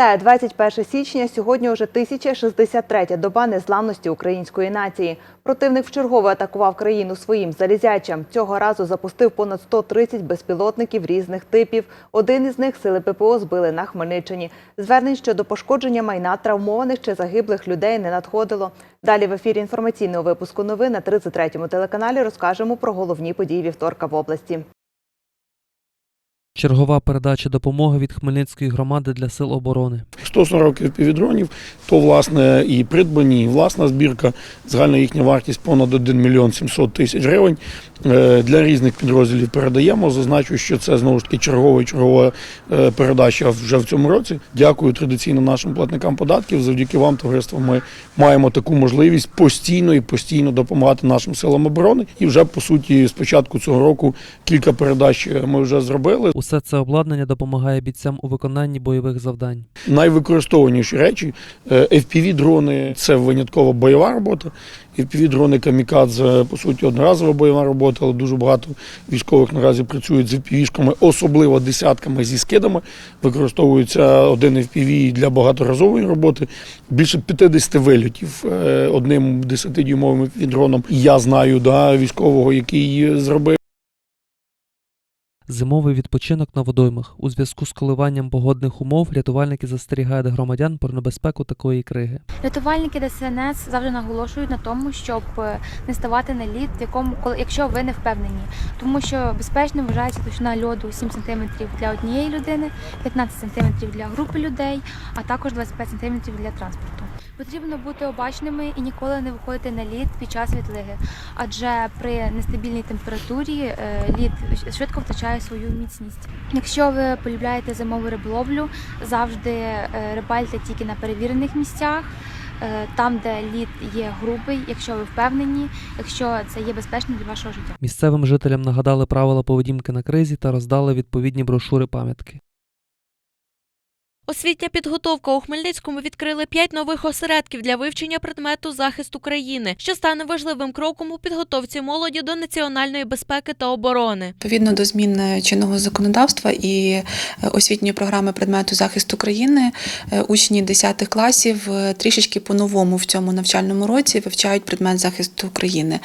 Вітаю 21 січня. Сьогодні уже 1063-я доба незламності української нації. Противник вчергове атакував країну своїм залізячам. Цього разу запустив понад 130 безпілотників різних типів. Один із них сили ППО збили на Хмельниччині. Звернень щодо пошкодження майна травмованих чи загиблих людей не надходило. Далі в ефірі інформаційного випуску новин на 33-му телеканалі розкажемо про головні події вівторка в області. Чергова передача допомоги від Хмельницької громади для сил оборони. 140 півдронів, то власне і придбані, і власна збірка. Загальна їхня вартість понад 1 мільйон 700 тисяч гривень. Е, Для різних підрозділів передаємо. Зазначу, що це знову ж таки чергова і чергова е, передача вже в цьому році. Дякую традиційно нашим платникам податків. Завдяки вам, товариство, ми маємо таку можливість постійно і постійно допомагати нашим силам оборони. І вже по суті, з початку цього року кілька передач ми вже зробили. Усе це обладнання допомагає бійцям у виконанні бойових завдань. Найвикористованіші речі е, FPV-дрони це винятково бойова робота. FPV-дрони камікадзе, по суті, одноразова бойова робота, але дуже багато військових наразі працюють з FPV-шками, особливо десятками зі скидами. Використовується один FPV для багаторазової роботи. Більше 50 вильотів е, одним 10-дюймовим FPV-дроном. Я знаю да, військового, який зробив. Зимовий відпочинок на водоймах. У зв'язку з коливанням погодних умов рятувальники застерігають громадян про небезпеку такої криги. Рятувальники ДСНС завжди наголошують на тому, щоб е, не ставати на лід, в якому якщо ви не впевнені, тому що безпечно вважається товщина льоду 7 см для однієї людини, 15 см для групи людей, а також 25 см для транспорту. Потрібно бути обачними і ніколи не виходити на лід під час відлиги, адже при нестабільній температурі е, лід швидко втрачає свою міцність. Якщо ви полюбляєте зимову риболовлю, завжди е, рибальте тільки на перевірених місцях. е, Там, де лід є грубий, якщо ви впевнені, якщо це є безпечно для вашого життя. Місцевим жителям нагадали правила поведінки на кризі та роздали відповідні брошури пам'ятки. Освітня підготовка у Хмельницькому відкрили п'ять нових осередків для вивчення предмету захист України, що стане важливим кроком у підготовці молоді до національної безпеки та оборони. Відповідно до змін е, чинного законодавства і е, освітньої програми предмету захист України, е, учні 10 класів трішечки по-новому в цьому навчальному році вивчають предмет захисту України.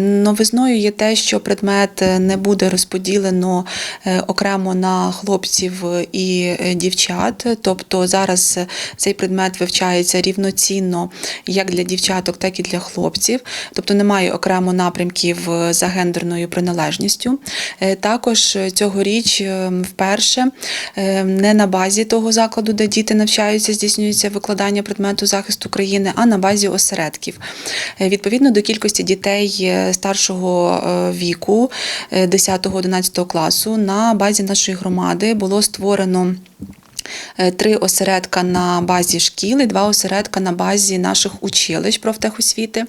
Новизною є те, що предмет не буде розподілено окремо на хлопців і е, дівчат. Тобто зараз е, цей предмет вивчається рівноцінно як для дівчаток, так і для хлопців. Тобто немає окремо напрямків е, за гендерною приналежністю. Е, Також цьогоріч вперше не на базі того закладу, де діти навчаються, здійснюється викладання предмету захисту країни, а на базі осередків. Відповідно до кількості дітей старшого віку 10-11 класу на базі нашої громади було створено. Е, Три осередка на базі шкіл і два осередка на базі наших училищ профтехосвіти.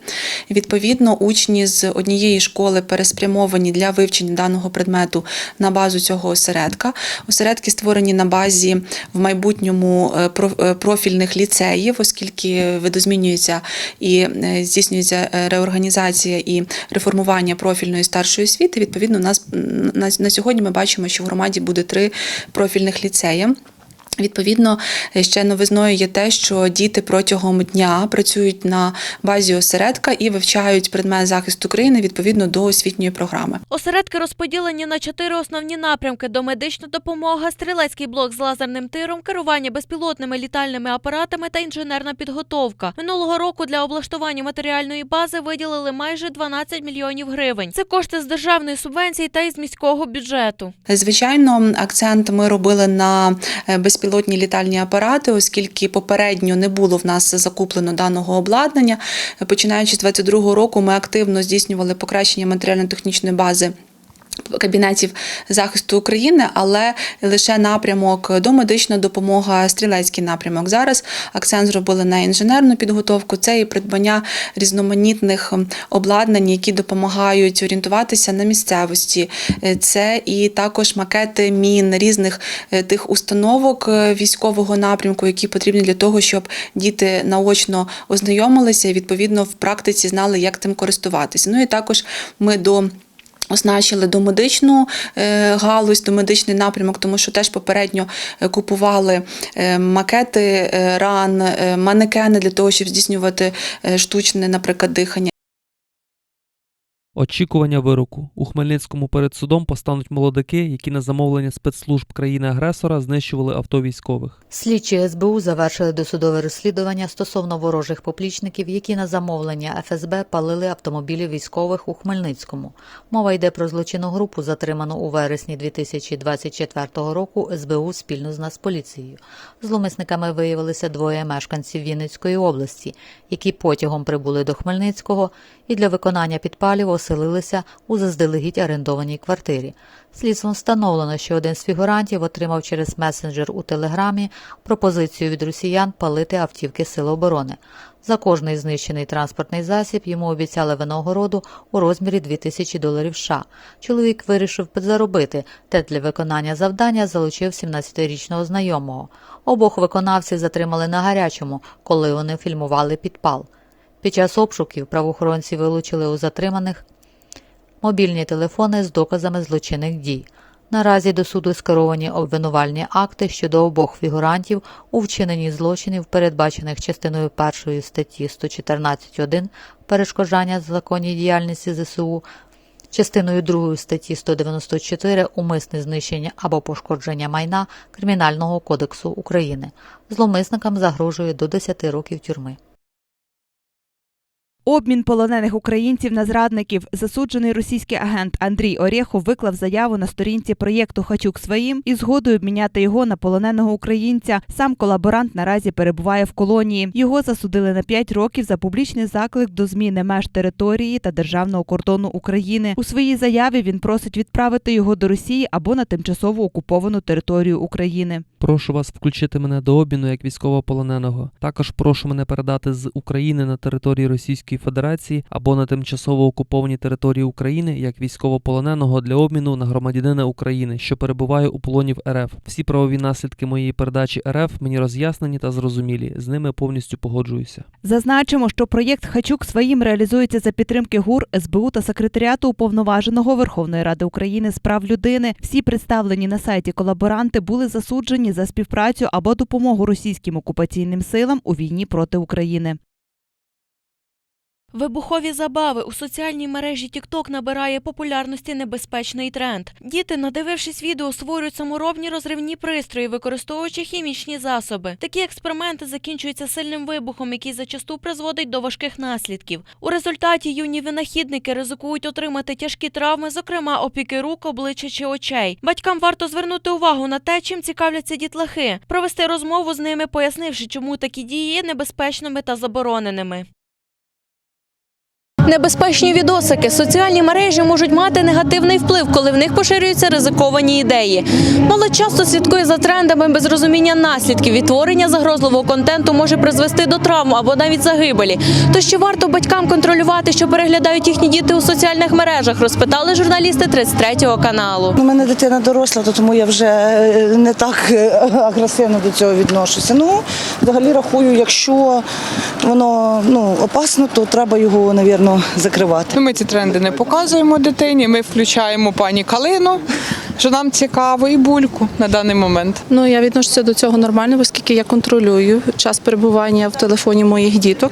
Відповідно, учні з однієї школи переспрямовані для вивчення даного предмету на базу цього осередка. Осередки створені на базі в майбутньому е, е, профільних ліцеїв, оскільки видозмінюється і здійснюється реорганізація і реформування профільної старшої освіти. Відповідно, у нас на, на сьогодні ми бачимо, що в громаді буде три профільних ліцеї. Відповідно, ще новизною є те, що діти протягом дня працюють на базі осередка і вивчають предмет захисту країни відповідно до освітньої програми. Осередки розподілені на чотири основні напрямки: домедична допомога, стрілецький блок з лазерним тиром, керування безпілотними літальними апаратами та інженерна підготовка. Минулого року для облаштування матеріальної бази виділили майже 12 мільйонів гривень. Це кошти з державної субвенції та із міського бюджету. Звичайно, акцент ми робили на е, безпілотні літальні апарати, оскільки попередньо не було в нас закуплено даного обладнання. Починаючи з 2022 року, ми активно здійснювали покращення матеріально-технічної бази. Кабінетів захисту України, але лише напрямок домедична допомога, стрілецький напрямок. Зараз акцент зробили на інженерну підготовку. Це і придбання різноманітних обладнань, які допомагають орієнтуватися на місцевості. Це і також макети мін різних е, тих установок е, військового напрямку, які потрібні для того, щоб діти наочно ознайомилися і відповідно в практиці знали, як тим користуватися. Ну і також ми до Оснащили до медичну е, галузь, до медичний напрямок, тому що теж попередньо е, купували е, макети ран, манекени для того, щоб здійснювати штучне, наприклад, дихання. Очікування вироку у Хмельницькому перед судом постануть молодики, які на замовлення спецслужб країни-агресора знищували авто військових. Слідчі СБУ завершили досудове розслідування стосовно ворожих поплічників, які на замовлення ФСБ палили автомобілі військових у Хмельницькому. Мова йде про злочинну групу, затриману у вересні 2024 року СБУ спільно з Нацполіцією. Зломисниками виявилися двоє мешканців Вінницької області, які потягом прибули до Хмельницького і для виконання підпалів оселилися у заздалегідь орендованій квартирі. Слідством встановлено, що один з фігурантів отримав через месенджер у телеграмі пропозицію від росіян палити автівки Сил оборони. За кожний знищений транспортний засіб йому обіцяли винагороду у розмірі 2000 доларів США. Чоловік вирішив підзаробити, та для виконання завдання залучив 17-річного знайомого. Обох виконавців затримали на гарячому, коли вони фільмували підпал. Під час обшуків правоохоронці вилучили у затриманих мобільні телефони з доказами злочинних дій. Наразі до суду скеровані обвинувальні акти щодо обох фігурантів у вчиненні злочинів, передбачених частиною першої статті 114.1 перешкоджання законній діяльності ЗСУ, частиною 2 статті 194 умисне знищення або пошкодження майна Кримінального кодексу України. Зловмисникам загрожує до 10 років тюрми. Обмін полонених українців на зрадників. Засуджений російський агент Андрій Орєхов виклав заяву на сторінці проєкту Хачук своїм і згодою обміняти його на полоненого українця. Сам колаборант наразі перебуває в колонії. Його засудили на 5 років за публічний заклик до зміни меж території та державного кордону України. У своїй заяві він просить відправити його до Росії або на тимчасово окуповану територію України. Прошу вас включити мене до обміну як військовополоненого. Також прошу мене передати з України на території Російської Федерації або на тимчасово окуповані території України як військовополоненого для обміну на громадянина України, що перебуває у полоні в РФ. Всі правові наслідки моєї передачі РФ мені роз'яснені та зрозумілі. З ними повністю погоджуюся. Зазначимо, що проєкт Хачук своїм реалізується за підтримки ГУР, СБУ та секретаріату уповноваженого Верховної Ради України з прав людини. Всі представлені на сайті колаборанти були засуджені за співпрацю або допомогу російським окупаційним силам у війні проти України. Вибухові забави у соціальній мережі TikTok набирає популярності небезпечний тренд. Діти, надивившись відео, створюють саморобні розривні пристрої, використовуючи хімічні засоби. Такі експерименти закінчуються сильним вибухом, який зачасту призводить до важких наслідків. У результаті юні винахідники ризикують отримати тяжкі травми, зокрема опіки рук, обличчя чи очей. Батькам варто звернути увагу на те, чим цікавляться дітлахи, провести розмову з ними, пояснивши, чому такі дії є небезпечними та забороненими. Небезпечні відосики. Соціальні мережі можуть мати негативний вплив, коли в них поширюються ризиковані ідеї. Молодь часто слідкує за трендами без розуміння наслідків. Відтворення загрозливого контенту може призвести до травм або навіть загибелі. То що варто батькам контролювати, що переглядають їхні діти у соціальних мережах, розпитали журналісти 33-го каналу. У мене дитина доросла, то тому я вже е, не так е, агресивно до цього відношуся. Ну, взагалі рахую, якщо воно ну, опасно, то треба його, навірно, закривати. Ми ці тренди не показуємо дитині. Ми включаємо пані Калину, що нам цікаво, і бульку на даний момент. Ну я відношуся до цього нормально, оскільки я контролюю час перебування в телефоні моїх діток.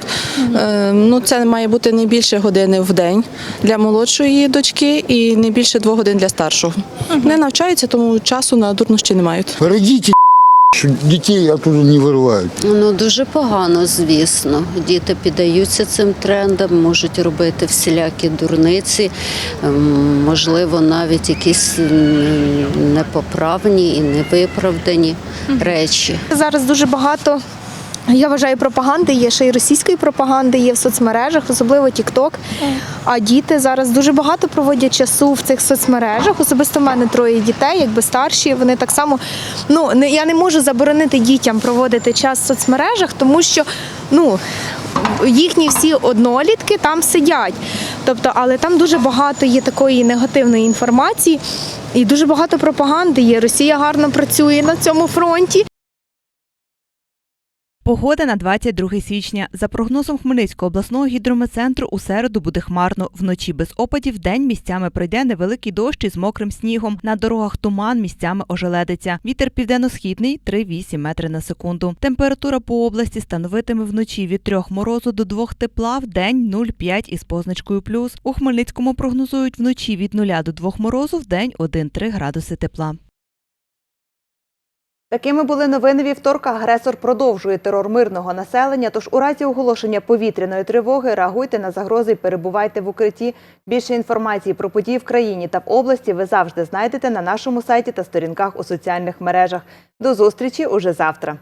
Е, ну це має бути не більше години в день для молодшої дочки і не більше двох годин для старшого. Не навчаються, тому часу на дурнощі не мають. Родители, що дітей оттуда не виривають. Ну дуже погано, звісно. Діти піддаються цим трендам, можуть робити всілякі дурниці, ем, можливо, навіть якісь непоправні і невиправдані речі. Зараз дуже багато. Я вважаю, пропаганди є ще й російської пропаганди є в соцмережах, особливо TikTok. А діти зараз дуже багато проводять часу в цих соцмережах. Особисто в мене троє дітей, якби старші. Вони так само. Ну я не можу заборонити дітям проводити час в соцмережах, тому що ну. Їхні всі однолітки там сидять. Тобто, але там дуже багато є такої негативної інформації і дуже багато пропаганди є. Росія гарно працює на цьому фронті. Погода на 22 січня. За прогнозом Хмельницького обласного гідрометцентру у середу буде хмарно. Вночі без опадів, день місцями пройде невеликий дощ із мокрим снігом. На дорогах туман, місцями ожеледиться. Вітер південно-східний 3-8 метри на секунду. Температура по області становитиме вночі від 3 морозу до 2 тепла, в день 0,5 із позначкою плюс. У Хмельницькому прогнозують вночі від 0 до 2 морозу, в день 1-3 градуси тепла. Такими були новини вівторка. Агресор продовжує терор мирного населення. Тож у разі оголошення повітряної тривоги реагуйте на загрози і перебувайте в укритті. Більше інформації про події в країні та в області ви завжди знайдете на нашому сайті та сторінках у соціальних мережах. До зустрічі уже завтра.